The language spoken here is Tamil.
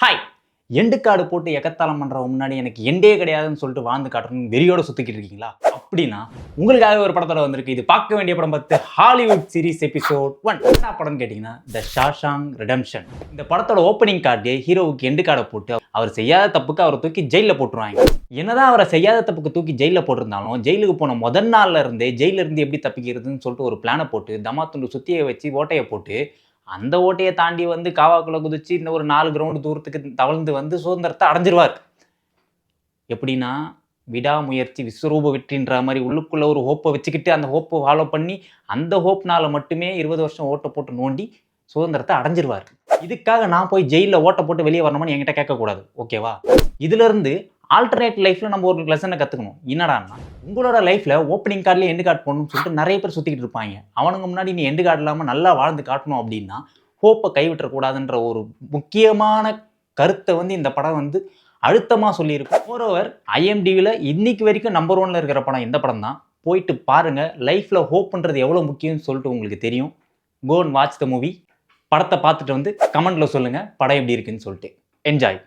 ஹாய் எண்டு கார்டு போட்டு எக்கத்தாளம் பண்ணுற முன்னாடி எனக்கு எண்டே கிடையாதுன்னு சொல்லிட்டு வாழ்ந்து காட்டணும் வெறியோட சுத்திக்கிட்டு இருக்கீங்களா? அப்படின்னா உங்களுக்காக ஒரு படத்தோட வந்திருக்கு. இது பார்க்க வேண்டிய படம் பார்த்து ஹாலிவுட் சீரிஸ் எபிசோட் ஒன் என்ன படம்னு கேட்டிங்கன்னா த ஷாஷாங் ரிடம்ஷன் இந்த படத்தோட ஓப்பனிங் கார்டே ஹீரோவுக்கு எண்டு கார்டை போட்டு அவர் செய்யாத தப்புக்கு அவரை தூக்கி ஜெயிலில் போட்டுருவாங்க. என்னதான் அவரை செய்யாத தப்புக்கு தூக்கி ஜெயிலில் போட்டிருந்தாலும் ஜெயிலுக்கு போன முதல் நாள்ல இருந்தே ஜெயிலிருந்து எப்படி தப்பிக்கிறதுன்னு சொல்லிட்டு ஒரு பிளானை போட்டு தமா துண்டு சுத்தியை வச்சு ஓட்டையை போட்டு அந்த ஓட்டையை தாண்டி வந்து காவாக்குள்ள குதிச்சு இன்னும் ஒரு நாலு கிரவுண்டு தூரத்துக்கு தவழ்ந்து வந்து சுதந்திரத்தை அடைஞ்சிருவார். எப்படின்னா விடாமுயற்சி விஸ்வரூப வெற்றின்ற மாதிரி உள்ளுக்குள்ள ஒரு ஹோப்பை வச்சுக்கிட்டு அந்த ஹோப்பை ஃபாலோ பண்ணி அந்த ஹோப்னால மட்டுமே இருபது வருஷம் ஓட்டை போட்டு நோண்டி சுதந்திரத்தை அடைஞ்சிருவார். இதுக்காக நான் போய் ஜெயிலில் ஓட்டை போட்டு வெளியே வரணும்னு என்கிட்ட கேட்கக்கூடாது. ஓகேவா இதுலேருந்து ஆல்டர்னேட் லைஃப்பில் நம்ம ஒரு லெசனை கற்றுக்கணும் என்னடான்னா உங்களோட லைஃப்ல ஓப்பனிங் கார்டில் எண்டு கார்டு போடணும்னு சொல்லிட்டு நிறைய பேர் சுற்றிக்கிட்டு இருப்பாங்க. அவனுங்க முன்னாடி நீ எண்டு கார்டு இல்லாமல் நல்லா வாழ்ந்து காட்டணும் அப்படின்னா ஹோப்பை கைவிட்டக்கூடாதுன்ற ஒரு முக்கியமான கருத்தை வந்து இந்த படம் வந்து அழுத்தமாக சொல்லியிருக்கும் மோரோவர் ஐஎம்டிவியில் இன்னைக்கு வரைக்கும் நம்பர் ஒன்ல இருக்கிற படம் இந்த படம் தான்? போயிட்டு பாருங்கள் லைஃப்பில் ஹோப்ன்றது எவ்வளோ முக்கியம்னு சொல்லிட்டு உங்களுக்கு தெரியும். கோன் வாட்ச் த மூவி படத்தை பார்த்துட்டு வந்து கமெண்ட்டில் சொல்லுங்கள் படம் எப்படி இருக்குன்னு சொல்லிட்டு. என்ஜாய்